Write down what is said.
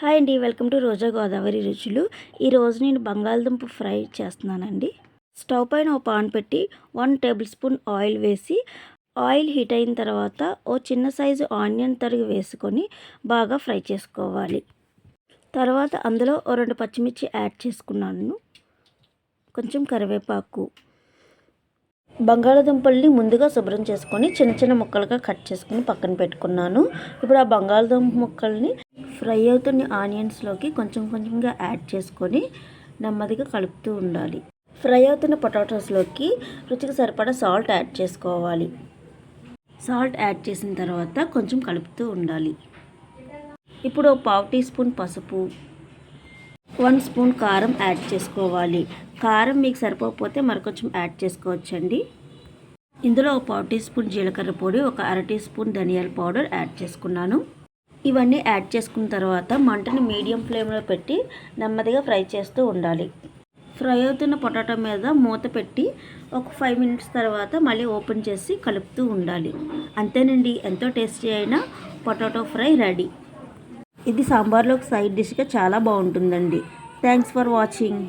Hi అండి welcome to రోజా గోదావరి రుచులు. ఈరోజు నేను బంగాళదుంప ఫ్రై చేస్తున్నానండి. స్టవ్ పైన ఒక పాన్ పెట్టి వన్ టేబుల్ స్పూన్ ఆయిల్ వేసి ఆయిల్ హీట్ అయిన తర్వాత ఓ చిన్న సైజు ఆనియన్ తరుగు వేసుకొని బాగా ఫ్రై చేసుకోవాలి. తర్వాత అందులో ఓ రెండు పచ్చిమిర్చి యాడ్ చేసుకున్నాను. కొంచెం కరివేపాకు. బంగాళదుంపల్ని ముందుగా శుభ్రం చేసుకొని చిన్న చిన్న ముక్కలుగా కట్ చేసుకుని పక్కన పెట్టుకున్నాను. ఇప్పుడు ఆ బంగాళదుంప ముక్కల్ని ఫ్రై అవుతున్న ఆనియన్స్లోకి కొంచెం కొంచెంగా యాడ్ చేసుకొని నెమ్మదిగా కలుపుతూ ఉండాలి. ఫ్రై అవుతున్న పొటాటోస్లోకి రుచికి సరిపడా సాల్ట్ యాడ్ చేసుకోవాలి. సాల్ట్ యాడ్ చేసిన తర్వాత కొంచెం కలుపుతూ ఉండాలి. ఇప్పుడు పావు టీ స్పూన్ పసుపు వన్ స్పూన్ కారం యాడ్ చేసుకోవాలి. కారం మీకు సరిపోకపోతే మరికొంచెం యాడ్ చేసుకోవచ్చండి. ఇందులో ఒక పావు టీ స్పూన్ జీలకర్ర పొడి ఒక అర టీ స్పూన్ ధనియాల పౌడర్ యాడ్ చేసుకున్నాను. ఇవన్నీ యాడ్ చేసుకున్న తర్వాత మంటని మీడియం ఫ్లేమ్లో పెట్టి నెమ్మదిగా ఫ్రై చేస్తూ ఉండాలి. ఫ్రై అవుతున్న పొటాటో మీద మూత పెట్టి ఒక ఫైవ్ మినిట్స్ తర్వాత మళ్ళీ ఓపెన్ చేసి కలుపుతూ ఉండాలి. అంతేనండి ఎంతో టేస్టీ అయిన పొటాటో ఫ్రై రెడీ. ఇది సాంబార్లోకి సైడ్ డిష్గా చాలా బాగుంటుందండి. Thanks for watching.